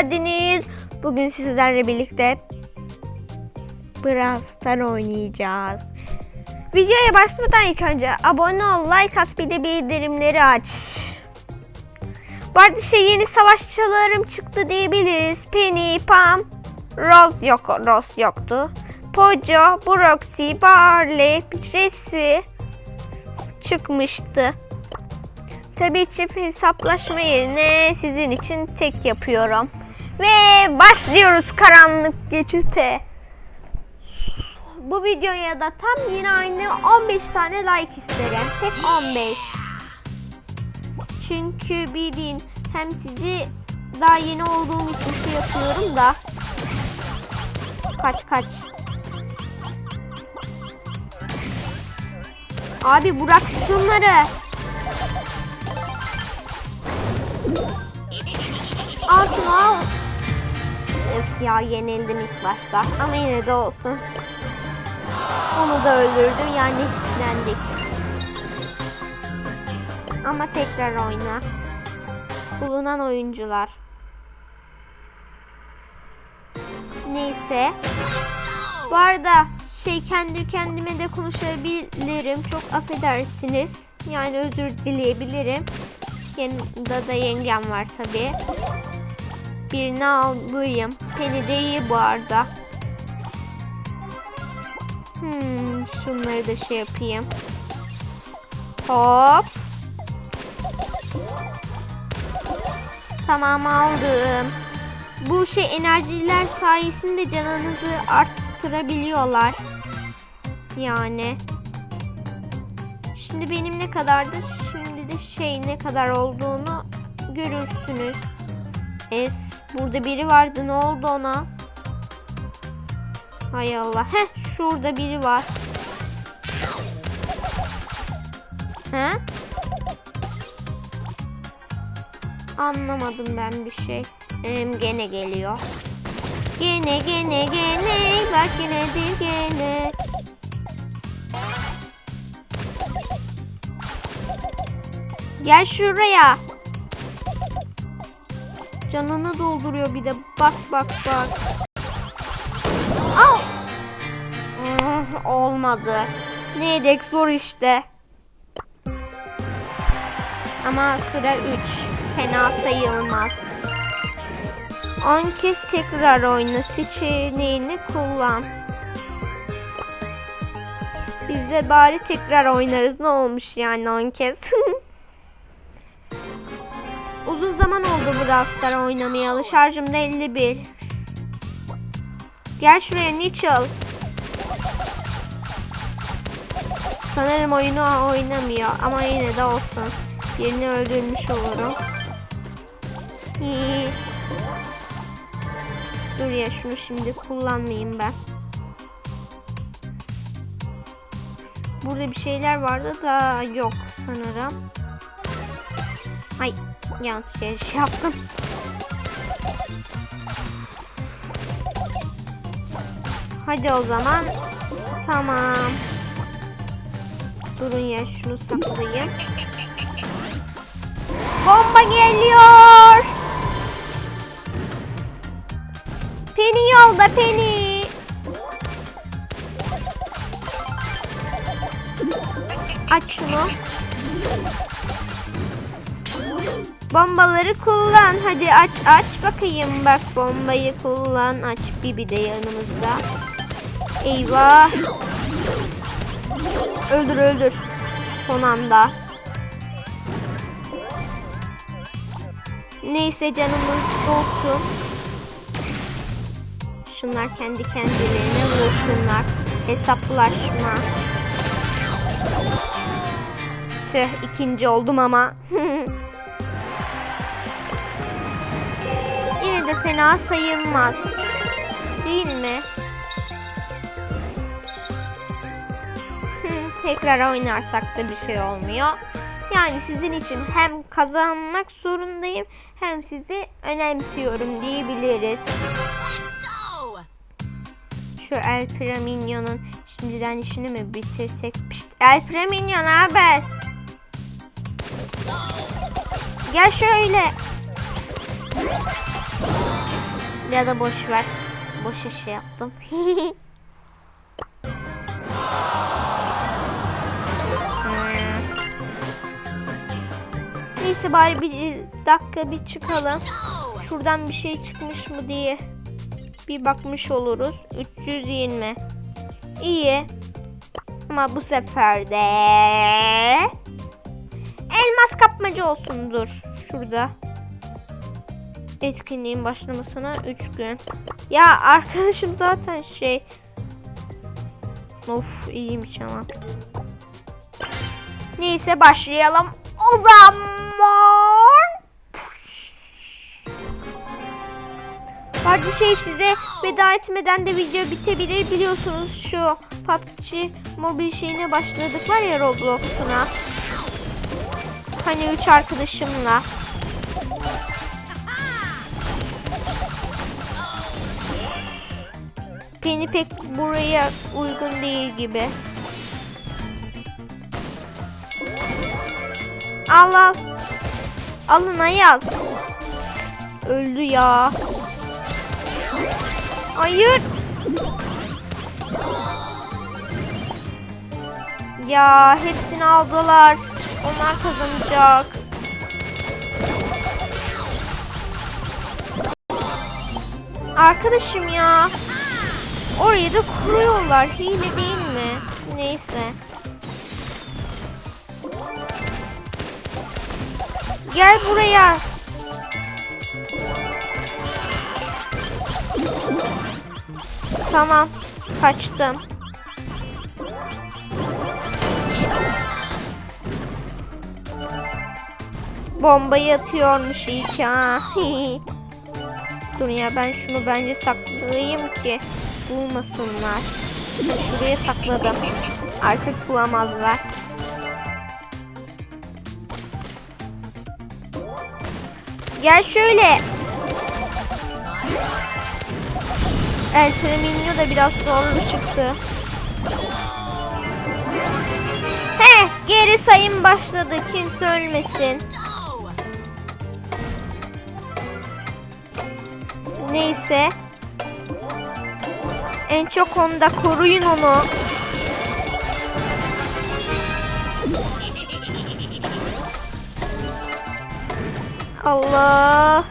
geldiniz. Bugün sizlerle birlikte Brawl Star oynayacağız. Videoya başlamadan ilk önce abone ol, like at, bir de bildirimleri aç. Bu arada şey yeni savaşçılarım çıktı diyebiliriz. Penny, Pam, Rose yok, Rose yoktu. Poco, Broxy, Barley, Jesse çıkmıştı. Tabii çift hesaplaşma yerine sizin için tek yapıyorum. Ve başlıyoruz karanlık geçite. Bu videoya da tam yine aynı 15 tane like isterim. Tek 15. Çünkü bildiğin hem sizi daha yeni olduğum için şey yapıyorum da. Kaç kaç. Abi bırak şunları. Al şunu al. Ya yenildim ilk başta. Ama yine de olsun. Onu da öldürdü yani işlendik. Ama tekrar oyna. Bulunan oyuncular. Neyse. Bu arada şey kendi kendime de konuşabilirim. Çok affedersiniz. Yani özür dileyebilirim. Yanında da yengem var tabi. Birini alayım. Penny de iyi bu arada. Hmm, şunları da şey yapayım. Hop. Tamam aldım. Bu şey enerjiler sayesinde canınızı arttırabiliyorlar. Yani. Şimdi benim ne kadardı? Şimdi de şey ne kadar olduğunu görürsünüz. Es burada biri vardı ne oldu ona? Hay Allah. Heh şurada biri var. He? Anlamadım ben bir şey. Ee, gene geliyor. Gene gene gene bak yine bir gene. Gel şuraya. Canını dolduruyor bir de. Bak bak bak. Al. Hmm, olmadı. Ne edek zor işte. Ama sıra 3. Fena sayılmaz. 10 kez tekrar oyna. Seçeneğini kullan. Biz de bari tekrar oynarız. Ne olmuş yani 10 kez. Rastar oynamayalı. Şarjım da 51. Gel şuraya Nichel. Sanırım oyunu oynamıyor ama yine de olsun. Birini öldürmüş olurum. Dur ya şunu şimdi kullanmayayım ben. Burada bir şeyler vardı da yok sanırım. Ay yanlış şey yaptım. Hadi o zaman. Tamam. Durun ya şunu saklayayım. Bomba geliyor. Penny yolda Penny. Bombaları kullan. Hadi aç aç bakayım. Bak bombayı kullan. Aç. Bibi de yanımızda. Eyvah. Öldür öldür. Son anda. Neyse canımız olsun. Şunlar kendi kendilerine vursunlar. Hesaplaşma. Tüh ikinci oldum ama. fena sayılmaz. Değil mi? Tekrar oynarsak da bir şey olmuyor. Yani sizin için hem kazanmak zorundayım hem sizi önemsiyorum diyebiliriz. Şu El Praminyon'un şimdiden işini mi bitirsek? Pişt, El Praminyon haber. Gel şöyle. Ya da boş ver. Boş iş yaptım. Neyse bari bir dakika bir çıkalım. Şuradan bir şey çıkmış mı diye bir bakmış oluruz. 320. İyi. Ama bu sefer de elmas kapmaca olsun dur. Şurada. Etkinliğin başlamasına 3 gün. Ya arkadaşım zaten şey. Of iyiymiş ama. Neyse başlayalım. O zaman. Hadi şey size veda etmeden de video bitebilir biliyorsunuz şu PUBG mobil şeyine başladık var ya Roblox'una. Hani üç arkadaşımla. Beni pek buraya uygun değil gibi. Al al. Alın Ayaz. Öldü ya. Hayır. Ya hepsini aldılar. Onlar kazanacak. Arkadaşım ya. Orayı da kuruyorlar. Hile değil mi? Neyse. Gel buraya. Tamam. Kaçtım. Bombayı atıyormuş iyi ki ha. Dur ya ben şunu bence saklayayım ki bulmasınlar. Şuraya sakladım. Artık bulamazlar. Gel şöyle. El Premio da biraz zorlu çıktı. He, geri sayım başladı. Kimse ölmesin. Neyse. En çok onda koruyun onu. Allah.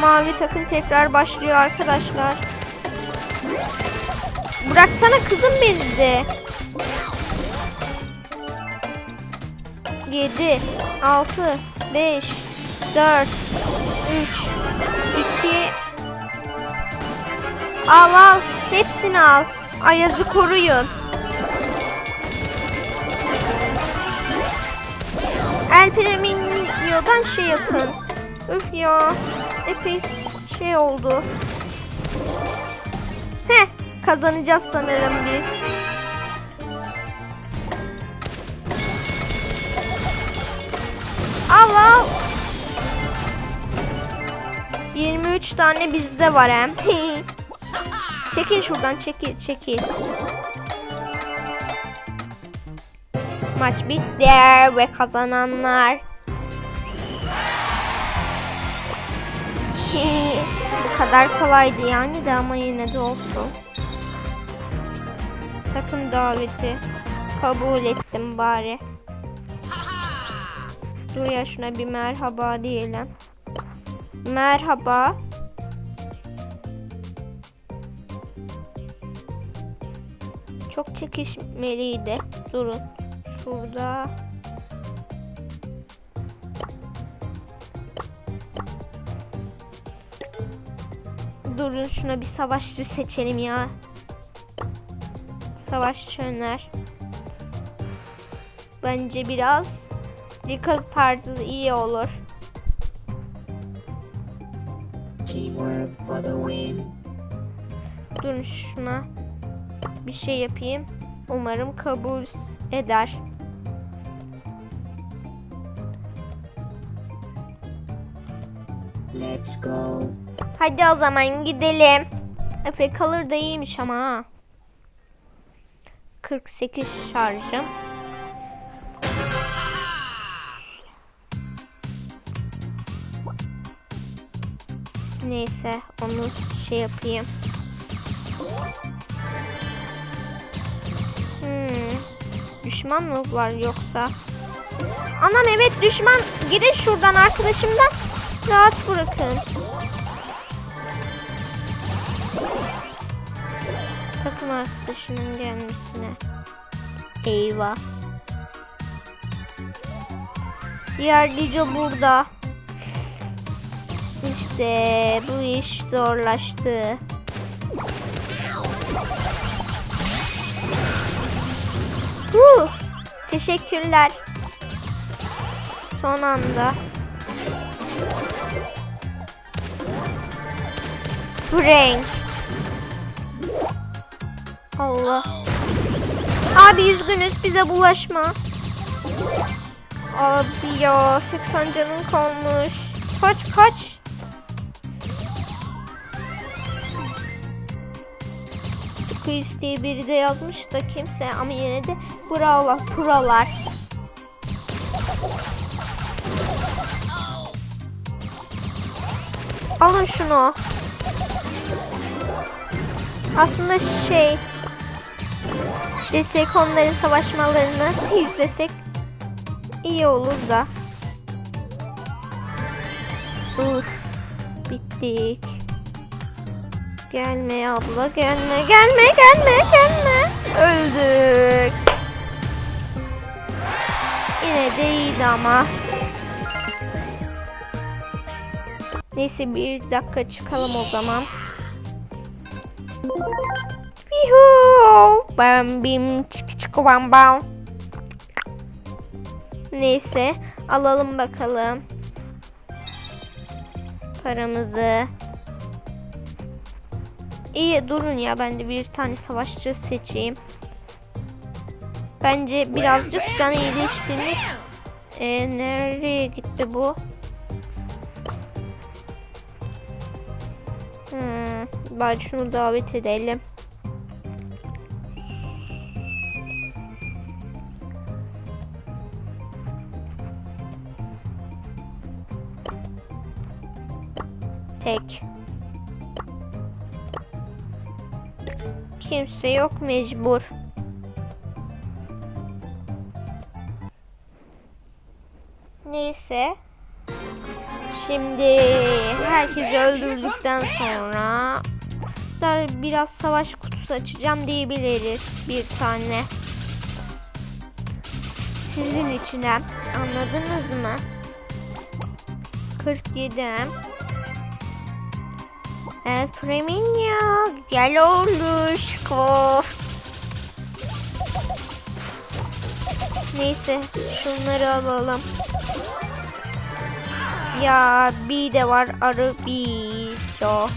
Mavi takım tekrar başlıyor arkadaşlar. Bıraksana kızım de. 7 6 5 4 3 2 Al al. Hepsini al. Ayaz'ı koruyun. El Premium'dan şey yapın. Üf ya. Epey şey oldu. Heh. Kazanacağız sanırım biz. Al al. 23 tane bizde var hem. çekil şuradan çekil çekil. Maç bitti ve kazananlar. Bu kadar kolaydı yani de ama yine de olsun. Takım daveti kabul ettim bari. Dur ya şuna bir merhaba diyelim. Merhaba. Çok çekişmeliydi. Durun. Şurada. Durun şuna bir savaşçı seçelim ya. Savaşçı öner. Bence biraz Rikaz tarzı iyi olur. Teamwork for the win. Durun şuna bir şey yapayım. Umarım kabul eder. Let's go. Hadi o zaman gidelim. Efe kalır da iyiymiş ama ha. 48 şarjım. Neyse onu şey yapayım. Hmm. Düşman mı var yoksa? Anam evet düşman. Gidin şuradan arkadaşımdan. Rahat bırakın. Takım arkadaşının gelmesine. Eyvah. Diğer Lico burada. İşte bu iş zorlaştı. Huh, teşekkürler. Son anda. Frank. Allah. Abi üzgünüz bize bulaşma. Abi ya 80 canın kalmış. Kaç kaç. Quiz diye biri de yazmış da kimse ama yine de bravo prolar. Alın şunu. Aslında şey desek onların savaşmalarını izlesek iyi olur da. Uf, bittik. Gelme abla gelme gelme gelme gelme. Öldük. Yine de iyiydi ama. Neyse bir dakika çıkalım o zaman. Yuhu! Bam bim çık çık bam bam. Neyse alalım bakalım. Paramızı. İyi durun ya ben de bir tane savaşçı seçeyim. Bence birazcık can iyileştirmek. Ee, nereye gitti bu? Hmm, bari şunu davet edelim. Tek. Kimse yok mecbur. Neyse. Şimdi herkesi öldürdükten sonra biraz savaş kutusu açacağım diyebiliriz bir tane. Sizin içinden anladınız mı? 47 El Premio gel oluşko. Neyse şunları alalım. Ya bir de var arı bir o.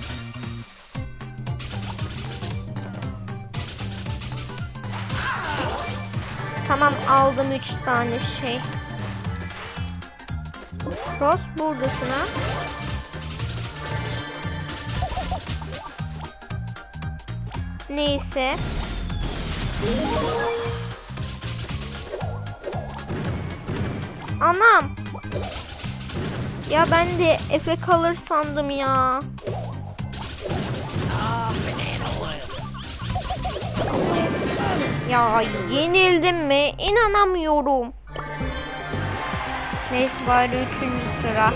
Tamam aldım üç tane şey. Ross buradasın ha. Neyse. Anam. Ya ben de Efe kalır sandım ya. Ya yenildim mi? İnanamıyorum. Neyse bari üçüncü sıra.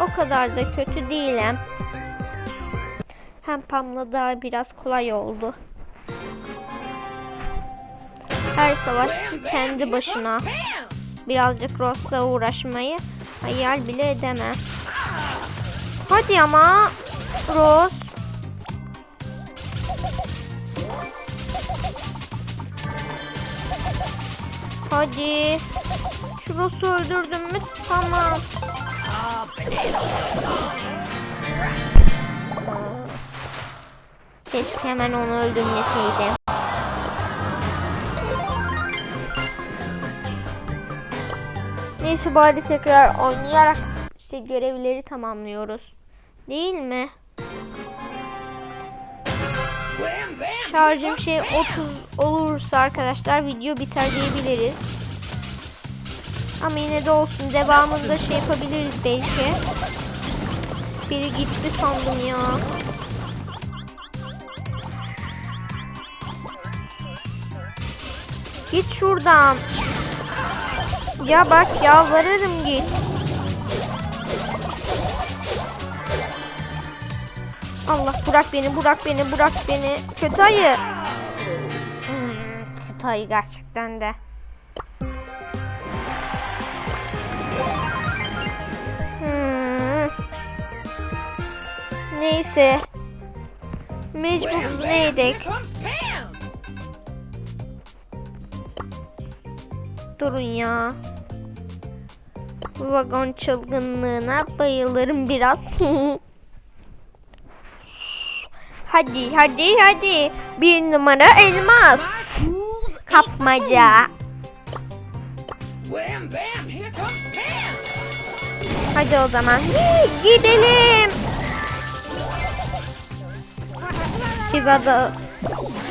O kadar da kötü değilim. Hem Pam'la daha biraz kolay oldu. Her savaş kendi başına. Birazcık Ross'la uğraşmayı hayal bile edemem. Hadi ama Ross. Hadi. Şu Ross'u öldürdüm mü? Tamam. Keşke hemen onu öldürmeseydim. Neyse bari tekrar oynayarak işte görevleri tamamlıyoruz. Değil mi? Şarjım şey 30 olursa arkadaşlar video biter diyebiliriz. Ama yine de olsun. Devamında şey yapabiliriz belki. Biri gitti sandım ya. Git şuradan. Ya bak yalvarırım git. Allah bırak beni bırak beni bırak beni. Kötü ayı. Hmm, kötü ayı gerçekten de. Hmm. Neyse. Mecbur neydik? Durun ya. Bu vagon çılgınlığına bayılırım biraz. hadi hadi hadi. Bir numara elmas. Kapmaca. Hadi o zaman. Gidelim. Civata.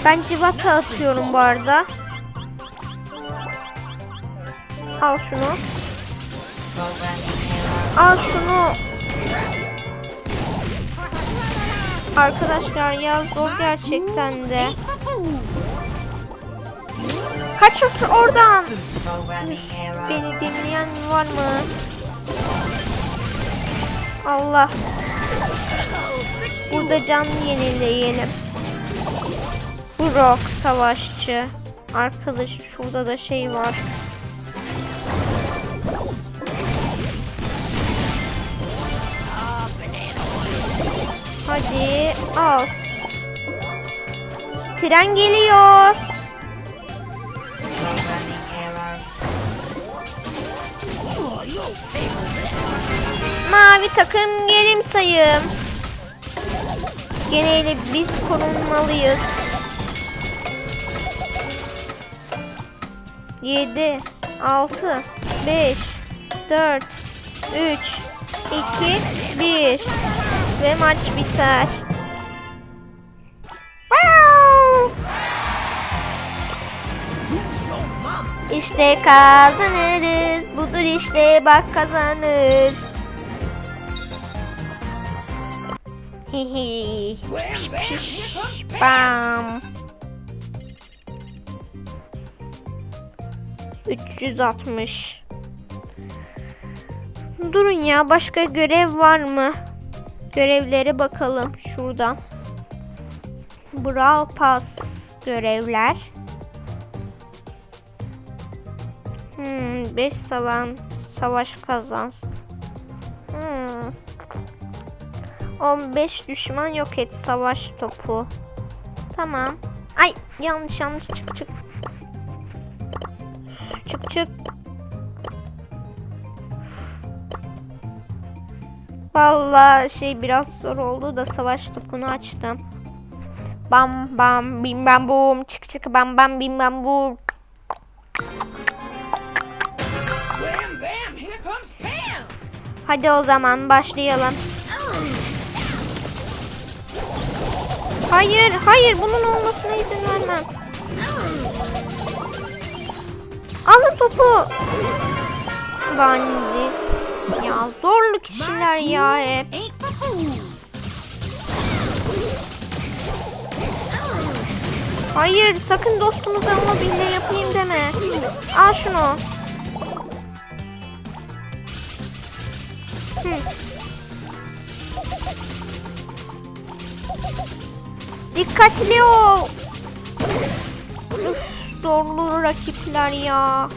Ben civata atıyorum bu arada. Al şunu. Al şunu. Arkadaşlar ya zor gerçekten de. Kaç oradan. Beni dinleyen var mı? Allah. Burada canlı yenileyelim. Brock savaşçı. Arkadaş şurada da şey var. Hadi al. Tren geliyor. Mavi takım gerim sayım. Geneyle biz korunmalıyız. 7 6 5 4 3 2 1 ve maç biter. İşte kazanırız. Budur işte bak kazanır. Hihi. Bam. 360. Durun ya başka görev var mı? Görevlere bakalım şuradan. Brawl Pass görevler. Hmm, 5 savan savaş kazan. Hmm. 15 düşman yok et savaş topu. Tamam. Ay yanlış yanlış çık çık. Çık çık. Vallahi şey biraz zor oldu da savaş topunu açtım. Bam bam bim bam bum çık çık bam bam bim bam bum. Hadi o zaman başlayalım. Hayır, hayır bunun olmasına izin vermem. Alın topu. Bandit. Ya zorlu kişiler ya hep. Hayır sakın dostumuza ama bile yapayım deme. Al şunu. Hı. Dikkatli ol. Üf, zorlu rakipler ya.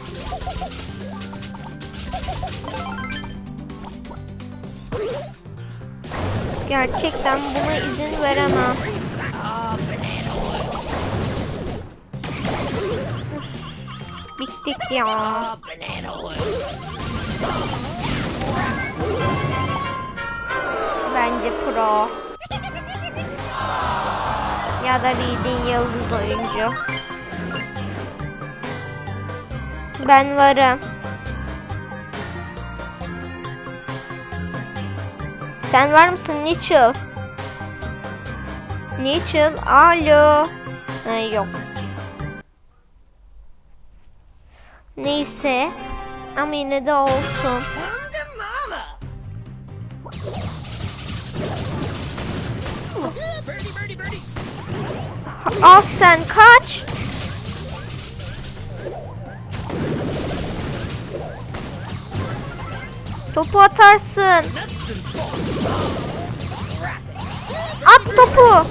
Gerçekten buna izin veremem. Bittik ya. Bence pro. Ya da bildiğin yıldız oyuncu. Ben varım. Sen var mısın Nichel? Nichel, alo. Ha, yok. Neyse. Ama yine de olsun. Al sen kaç. Topu atarsın. At topu.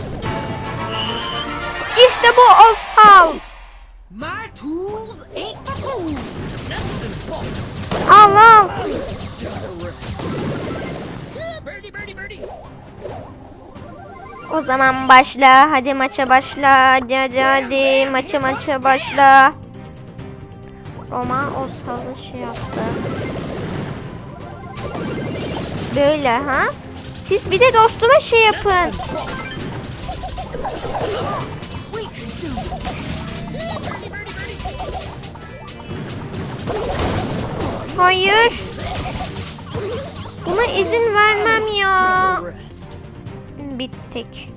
İşte bu Ozhal. My tools ain't for fool. Nuts and bolts. Al al. Birdie, birdie, birdie. O zaman başla. Hadi maça başla. Hadi hadi hadi. Maça maça başla. Roma Ozhal'ı şey yaptı. Böyle ha? Siz bir de dostuma şey yapın. Hayır. Buna izin vermem ya. Bittik.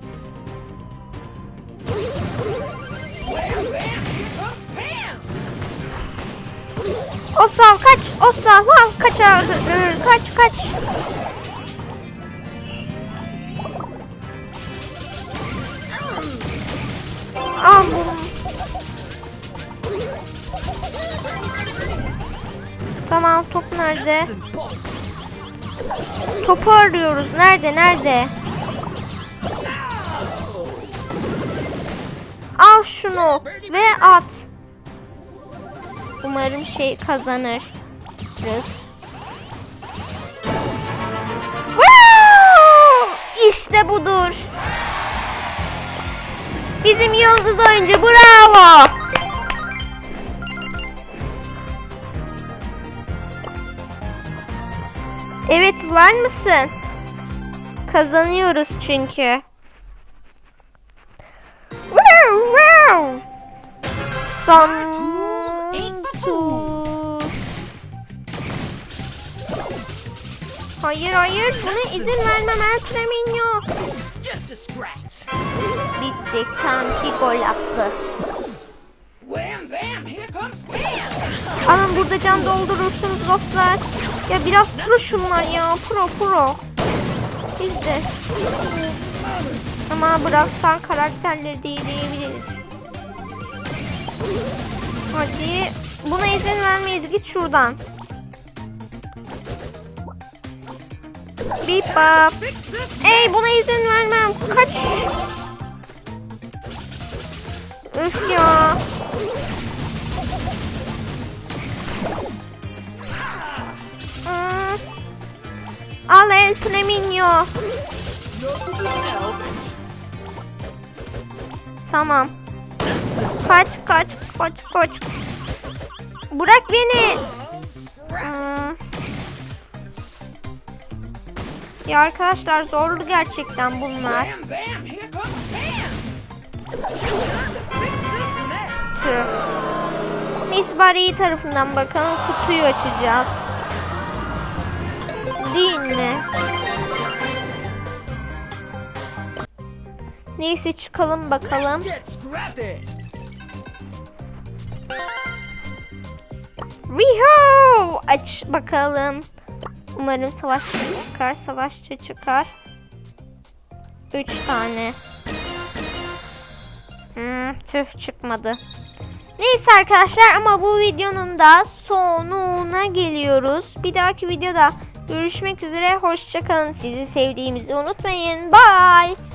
Osal kaç. Osal lan kaç abi. Kaç kaç. Al bunu. Tamam top nerede? Topu arıyoruz. Nerede nerede? Al şunu ve at. Umarım şey kazanır. Woo! Bizim yıldız oyuncu bravo. Evet var mısın? Kazanıyoruz çünkü. Wow, wow. Son. Hayır hayır buna izin vermem El Treminho. Tam bir gol attı. Alın burada can doldurursunuz dostlar. Ya biraz pro şunlar ya pro pro. De. Ama bıraksan karakterleri de diyebiliriz. Hadi. Buna izin vermeyiz. Git şuradan. Bip bap. Ey buna izin vermem. Kaç. Üf ya. Hmm. Al el Flamingo. Tamam. Kaç kaç kaç kaç. Bırak beni. Hmm. Ya arkadaşlar zorlu gerçekten bunlar. Tüh. Neyse bari tarafından bakalım. Kutuyu açacağız. Değil mi? Neyse çıkalım bakalım. Riho! Aç bakalım. Umarım savaşçı çıkar. Savaşçı çıkar. Üç tane. Hmm, tüh çıkmadı. Neyse arkadaşlar ama bu videonun da sonuna geliyoruz. Bir dahaki videoda görüşmek üzere. Hoşçakalın. Sizi sevdiğimizi unutmayın. Bye.